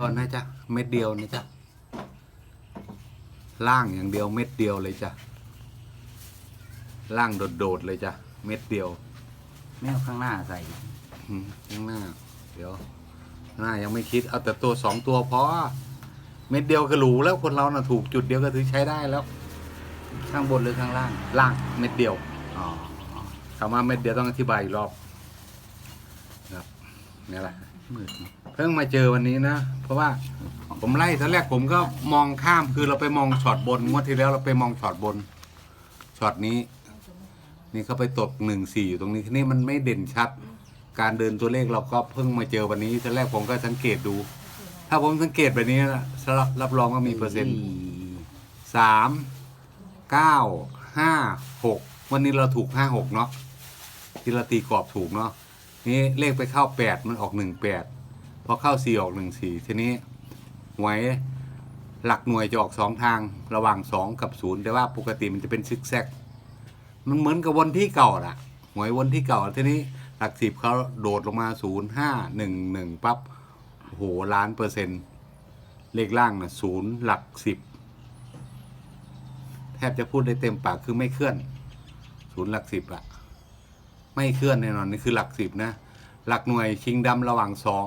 ตอนนะจ๊ะเม็ดเดียวนะจ๊ะล่างอย่างเดียวเม็ดเดียวเลยจ้ะล่างโดดๆเลยจ้ะเม็ดเดียวไม่เอาข้างหน้าใส่อืมข้างหน้า เดี๋ยวข้างหน้ายังไม่คิดเอาแต่ตัวสองตัวพอเม็ดเดียวก็หรูแล้วคนเราน่ะถูกจุดเดียวก็ถือใช้ได้แล้ว ข้างบนหรือข้างล่าง ล่างเม็ดเดียวอ๋อคำว่าเม็ดเดียวต้องอธิบายอีกรอบครับนี่แหละมืดเนอะ เพิ่งมาเจอวันนี้นะ เพราะว่าผมไล่ตอนแรกผมก็มองข้ามคือเราไปมองช็อตบนงวดที่แล้วเราไปมองช็อตบนช็อตนี้ นี่เขาไปตบหนึ่งสี่อยู่ตรงนี้นี่มันไม่เด่นชัด การเดินตัวเลขเราก็เพิ่งมาเจอวันนี้ตอนแรกผมก็สังเกตดู ถ้าผมสังเกตแบบนี้นะรับรับรองว่ามีเปอร์เซ็นต์สามเก้าห้าหกวันนี้เราถูกห้าหกเนาะที่เราตีกรอบถูกเนาะนี่เลขไปเข้าแปดมันออกหนึ่งแปด อเข้าสี่ออกหนึ่งสี่ทีนี้หวยหลักหน่วยจะออกสองทางระหว่างสองกับศูนย์แต่ว่าปกติมันจะเป็นซิกแซกมันเหมือนกับวนที่เก่าล่ะหวยวนที่เก่าทีนี้หลักสิบเขาโดดลงมาศูนย์ห้าหนึ่งหนึ่งปั๊บโหล้านเปอร์เซ็นต์เลขล่างนะศูนย์หลักสิบแทบจะพูดได้เต็มปากคือไม่เคลื่อน ศูนย์หลักสิบอะไม่เคลื่อนแน่นอนนี่คือหลักสิบนะ หลักหน่วยชิงดำระหว่างสอง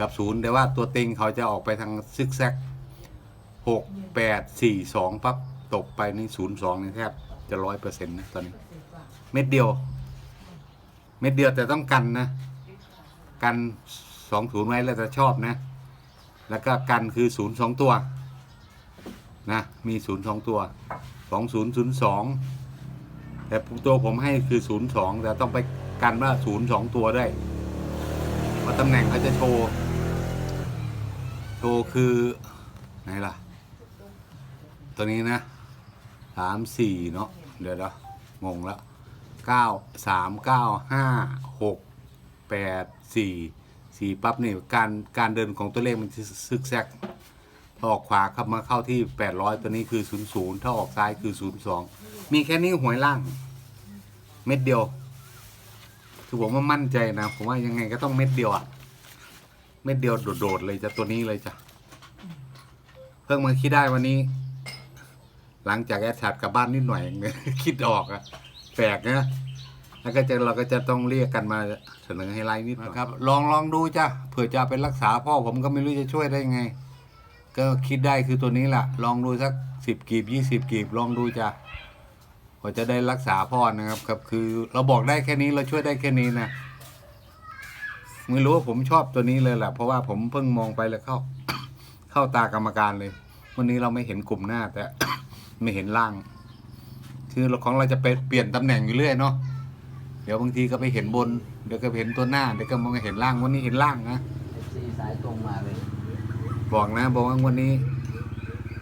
กับศูนย์แต่ว่าตัวเต็งเขาจะออกไปทางซึกแซกหกแปดสี่สองปั๊บตกไปนี่ศูนย์สองนี่แทบจะร้อยเปอร์เซ็นต์นะตอนนี้ เม็ดเดียว เม็ดเดียวแต่ต้องกันนะ กันสองศูนย์ไว้แล้วจะชอบนะ แล้วก็กันคือศูนย์สองตัวนะมีศูนย์สองตัวสองศูนย์ศูนย์สองแต่ตัวผมให้คือศูนย์สองแต่ต้องไปกันว่าศูนย์สองตัวได้ว่าตำแหน่งเขาจะโชว์ โชว์คือไหนล่ะ ตัวนี้นะสามสี่เนาะเดี๋ยวเดี๋ยวงงแล้วเก้าสามเก้าห้าหกแปดสี่สี่ปั๊บนี่การการเดินของตัวเลขมันซึกแซกถ้าออกขวาครับมาเข้าที่800ตัวนี้คือ00ถ้าออกซ้ายคือ02มีแค่นี้หวยล่าง เม็ดเดียวคือผมว่ามั่นใจนะ ผมว่ายังไงก็ต้องเม็ดเดียวอะ เม็ดเดียวโดดๆเลยจะตัวนี้เลยจ้ะเพิ่งมาคิดได้วันนี้ หลังจากแอดชัดกลับบ้านนิดหน่อยเองคิดออกอะแปลกนะแล้วก็จะเราก็จะต้องเรียกกันมาเสนอให้ไลน์นิดนะครับ ลองลองดูจ้ะเผื่อจะเอาไปรักษาพ่อผมก็ไม่รู้จะช่วยได้ไง ก็คิดได้คือตัวนี้แหละลองดูสักสิบกีบยี่สิบกีบลองดูจ้ะกว่าจะได้รักษาพ่อนะครับครับ คือเราบอกได้แค่นี้เราช่วยได้แค่นี้นะ ไม่รู้ว่าผมชอบตัวนี้เลยแหละเพราะว่าผมเพิ่งมองไปแล้วเข้า เข้าตากรรมการเลย วันนี้เราไม่เห็นกลุ่มหน้าแต่ ไม่เห็นล่าง คือเราของเราจะไปเปลี่ยนตำแหน่งอยู่เรื่อยเนาะเดี๋ยวบางทีก็ไปเห็นบนเดี๋ยวก็เห็นตัวหน้าเดี๋ยวก็มองเห็นล่างวันนี้เห็นล่างนะซีสายตรงมาเลย บอกนะ บอกว่าวันนี้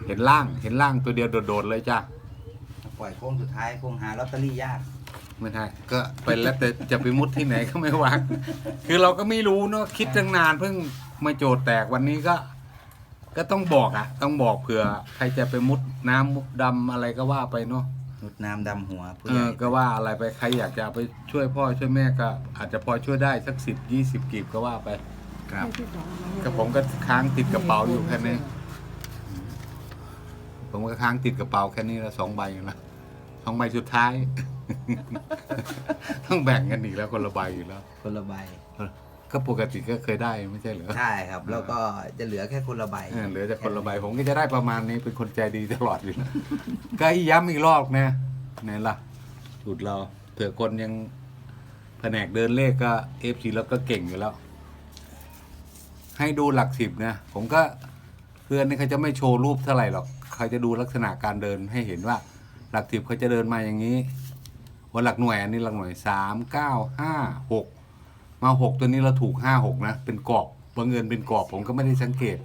เห็นล่างเห็นล่างตัวเดียวโดดๆเลยจ้ะปล่อยโค้งสุดท้ายคงหาลอตเตอรี่ยาก ไม่ใช่ก็ไปแล้วแต่จะไปมุดที่ไหนก็ไม่วางคือเราก็ไม่รู้เนาะคิดตั้งนานเพิ่งมาโจทย์แตกวันนี้ก็ ก็ต้องบอกอะ ต้องบอกเผื่อ ใครจะไปมุดน้ำมุดดำอะไรก็ว่าไปเนาะหนุดน้ำดำหัวผู้เอใหญ่อก็ว่าอะไรไปใครอยากจะเอาไปช่วยพ่อช่วยแม่ก็ อาจจะพอช่วยได้สักสิบยี่สิบกีบก็ว่าไปครับก็ผมก็ค้างติดกระเป๋าอยู่แค่นี้ผมก็ค้างติดกระเป๋าแค่นี้ละสองใบละสองใบสุดท้าย ต้องแบ่งกันอีกแล้วคนละใบอีกแล้ว คนละใบก็ปกติก็เคยได้ไม่ใช่เหรอใช่ครับ แล้วก็จะเหลือแค่คนละใบเออเหลือแต่คนละใบผมก็จะได้ประมาณนี้เป็นคนใจดีตลอดอยู่แล้วก็ย้ำอีกรอบนะไหนล่ะสูตรเราเผื่อคนยังแผนกเดินเลขก็เอฟซีแล้วก็เก่งอยู่แล้ว ให้ดูหลักสิบนะผมก็เพื่อนนี่เขาจะไม่โชว์รูปเท่าไหร่หรอกเขาจะดูลักษณะการเดินให้เห็นว่า หลักสิบเขาจะเดินมาอย่างนี้ วันหลักหน่วยอันนี้หลักหน่วยสามเก้าห้าหกมาหกตัวนี้เราถูกห้าหกนะ เป็นกรอบบังเอิญเป็นกรอบผมก็ไม่ได้สังเกต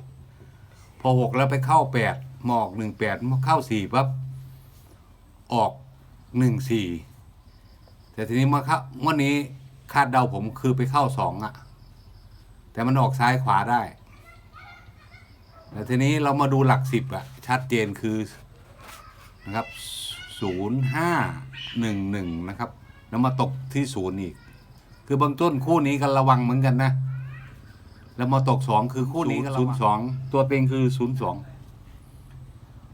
พอหกแล้วไปเข้าแปดหมออกหนึ่งแปดเข้าสี่ปั๊บออกหนึ่งสี่แต่ทีนี้มาครับวันนี้คาดเดาผมคือไปเข้าสองอะแต่มันออกซ้ายขวาได้แต่ทีนี้เรามาดูหลักสิบอะชัดเจนคือนะครับ ศูนย์ห้าหนึ่งหนึ่งนะครับ แล้วมาตกที่ศูนย์อีก คือบางต้นคู่นี้กันระวังเหมือนกันนะ แล้วมาตกสองคือคู่นี้ก็ศูนย์สองตัวเป็นคือศูนย์สอง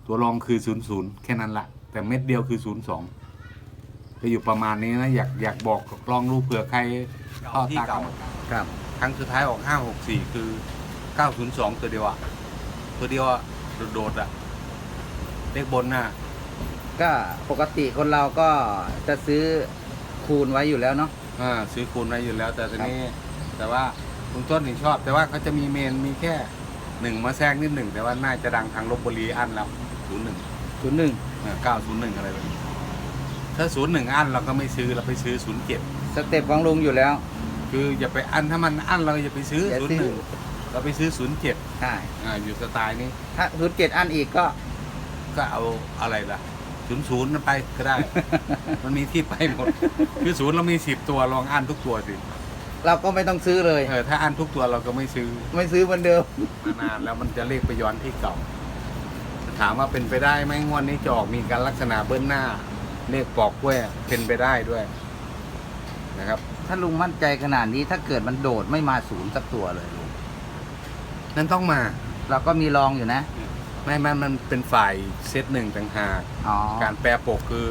ตัวรองคือศูนย์ศูนย์แค่นั้นละแต่เม็ดเดียวคือศูนย์สองจะอยู่ประมาณนี้นะอยากอยากบอกลองรู้เผื่อใครเข้าตาเก่า ครับ ครั้งสุดท้ายออกห้าหกสี่คือเก้าศูนย์สองตัวเดียวอะตัวเดียวอะโดดๆอะเลขบนน่ะ ก็ปกติคนเราก็จะซื้อคูณไว้อยู่แล้วเนาะ อ่าซื้อคูณไว้อยู่แล้ว แต่ทีนี้ แต่ว่าคุณต้นนี่ชอบ แต่ว่าเขาจะมีเมนมีแค่หนึ่งมาแทรกนิดหนึ่งแต่ว่าน่าจะดังทางลบบุรีอันแล้วศูนย์หนึ่งศูนย์หนึ่งเก้าศูนย์หนึ่งอะไรแบบนี้ถ้าศูนย์หนึ่งอันเราก็ไม่ซื้อเราไปซื้อศูนย์เจ็ดสเต็ปของลุงอยู่แล้ว คืออย่าไปอันถ้ามันอันเราอย่าไปซื้ออย่าศูนซื้ย์อหนึ่งเราไปซื้อศูนย์เจ็ดใช่ อ่าอยู่สไตล์นี้ถ้าศูนย์เจ็ดอันอีกก็ก็เอาอะไรล่ะ ศูนย์ศูนย์นั่นไปก็ได้ มันมีที่ไปหมด คือศูนย์เรามีสิบตัวลองอันทุกตัวสิเราก็ไม่ต้องซื้อเลย เออถ้าอันทุกตัวเราก็ไม่ซื้อไม่ซื้อเหมือนเดิม มานานแล้วมันจะเลขไปย้อนที่เก่า ถามว่าเป็นไปได้ไหมงวดนี้จะออกมีการลักษณะเบิ้ลหน้าเลขปอกกล้วยเป็นไปได้ด้วย นะครับ ถ้าลุงมั่นใจขนาดนี้ถ้าเกิดมันโดดไม่มาศูนย์สักตัวเลยลุงนั่นต้องมา เราก็มีรองอยู่นะ ไม่มันมันเป็นฝ่ายเซตหนึ่งต่างหากอ๋อการแปรปกคือ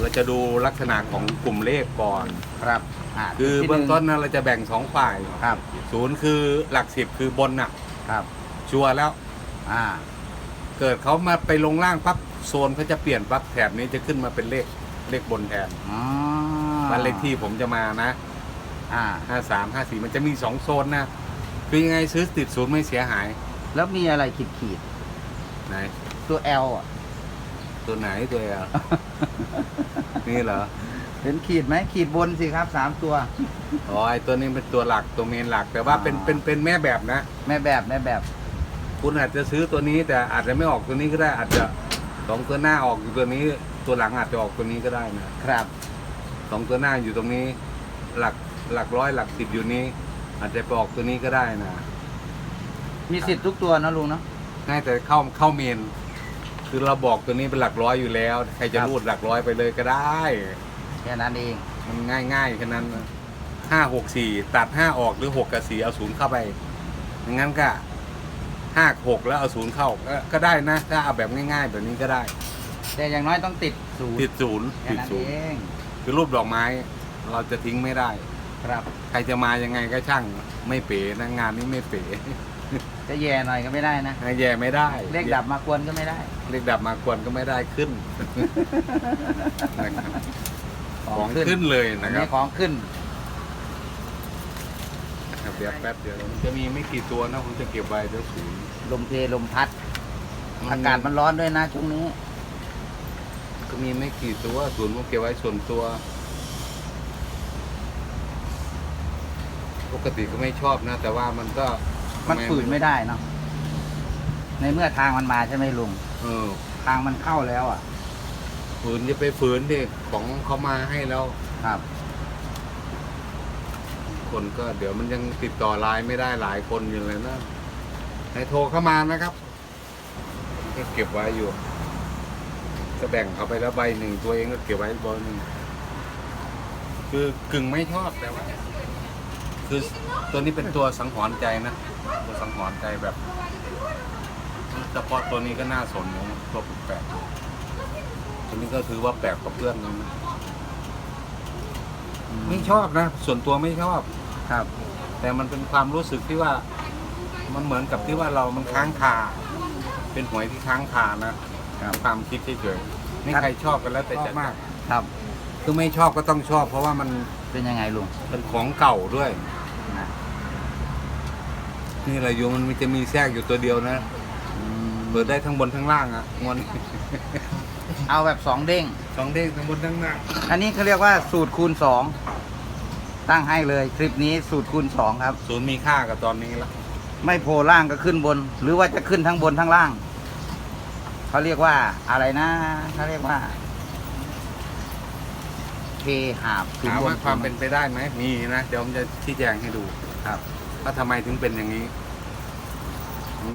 เราจะดูลักษณะของกลุ่มเลขก่อน ครับาคือที่เบื้องหต้นนะเราจะแบ่งสองฝ่ายครับศูนย์คือหลักสิบคือบนน่ะ ครับ ชัวร์แล้ว อ่า เกิดเขามาไปลงล่างปั๊บโซนเขาจะเปลี่ยนปั๊บแถบนี้จะขึ้นมาเป็นเลขเลขบนแทนอ๋อบ้านเลขที่ผมจะมานะอ่าห้าสามห้าสี่มันจะมีสองโซนนะ คือยังไงซื้อติดศูนย์ไม่เสียหาย แล้วมีอะไรขีดขีด ไหนๆตัว L อะ ตัวไหนตัวอะนี่เหรอ เห็นขีดไหมขีดบนสิครับสามตัว อ๋อไอตัวนี้เป็นตัวหลักตัวเมนหลัก แต่ว่าเป็นอ๋อ เป็นเป็นแม่แบบนะ แม่แบบแม่แบบ คุณอาจจะซื้อตัวนี้ แต่อาจจะไม่ออกตัวนี้ก็ได้ อาจจะสองตัวหน้าออกอยู่ตัวนี้ ตัวหลังอาจจะออกตัวนี้ก็ได้นะครับ สองตัวหน้าอยู่ตรงนี้ หลักหลักร้อยหลักสิบอยู่นี้ อาจจะไปออกตัวนี้ก็ได้นะ มีสิทธิ์ทุกตัวนะลุงเนาะ ง่ายแต่เข้าเข้าเมน คือเราบอกตัวนี้เป็นหลักร้อยอยู่แล้ว ใครจะครับรูดหลักร้อยไปเลยก็ได้ แค่นั้นเอง มันง่ายง่ายๆแค่นั้นห้าหกสี่ตัดห้าออกหรือหกกับสี่เอาศูนย์เข้าไปอย่างนั้นก็ห้าหกแล้วเอาศูนย์เข้าก็ก็ได้นะ ถ้าเอาแบบง่ายๆ แบบนี้ก็ได้ แต่อย่างน้อยต้องติดศูนย์ติดศูนย์แค่ติดนั้นศูนเอย์งคือรูปดอกไม้ เราจะทิ้งไม่ได้ ครับ ใครจะมายังไงก็ช่างไม่เป๋นะงานนี้ไม่เป๋ จะแย่หน่อยก็ไม่ได้นะแย่ไม่ได้เลขดับมากวนก็ไม่ได้ เลขดับมาควรก็ไม่ได้ขึ้นนะครับของขึ้นเลยอันะนครันี้บของขึ้นเดี๋ยวแป๊บเดียวมันจะมีไม่กี่ตัวนะผมจะเก็บไว้เดี๋ยวศูนย์ลมเพลลมพัด อากาศมันร้อนด้วยนะช่วงนี้ ก็มีไม่กี่ตัวศูนย์ผมเก็บไว้ส่วนตัว ปกติก็ไม่ชอบนะ แต่ว่ามันก็ มันฝืนไม่ได้เนาะในเมื่อทางมันมาใช่ไหมลุงเออ ทางมันเข้าแล้วอะ ฝืนจะไปฝืนดิของเขามาให้แล้ว ครับ คนก็เดี๋ยวมันยังติดต่อไลน์ไม่ได้หลายคนอยู่เลยนะให้โทรเข้ามานะครับก็เก็บไว้อยู่จะแบ่งเขาไปแล้วใบหนึ่งตัวเองก็เก็บไว้ใบหนึ่งคือกึ่งไม่ชอบแต่ว่า คือตัวนี้เป็นตัวสังหรณ์ใจนะ ตัวสังหรณ์ใจแบบเฉพาะตัวนี้ก็น่าสนนะตัวแปลกๆตัวนี้ก็ถือว่าแปลกกว่าเพื่อนนะไม่ชอบนะ ส่วนตัวไม่ชอบครับ แต่มันเป็นความรู้สึกที่ว่า มันเหมือนกับที่ว่าเรามันค้างคาเป็นหวยที่ค้างคานะครับความคิดเฉยๆนี่ใครชอบกันแล้วแต่จะมาก ครับ คือไม่ชอบก็ต้องชอบ เพราะว่ามันเป็นยังไงลุงเป็นของเก่าด้วย นะนี่แหละอยู่มันจะมีแทรกอยู่ตัวเดียวนะอืมเปิดได้ทั้งบนทั้งล่างอะงวนเอาแบบสองเด้ง สองเด้งทั้งบนทั้งล่างอันนี้เขาเรียกว่าสูตรคูณสองตั้งให้เลยคลิปนี้สูตรคูณสองครับ ศูนย์มีค่ากับตอนนี้ละไม่โผล่ล่างก็ขึ้นบน หรือว่าจะขึ้นทั้งบนทั้งล่างเขาเรียกว่าอะไรนะเขาเรียกว่าเทหาบขึ้นถามบนว่าความเป็นไปได้ไหมมีนะ เดี๋ยวผมจะชี้แจงให้ดูครับ ว่าทำไมถึงเป็นอย่างนี้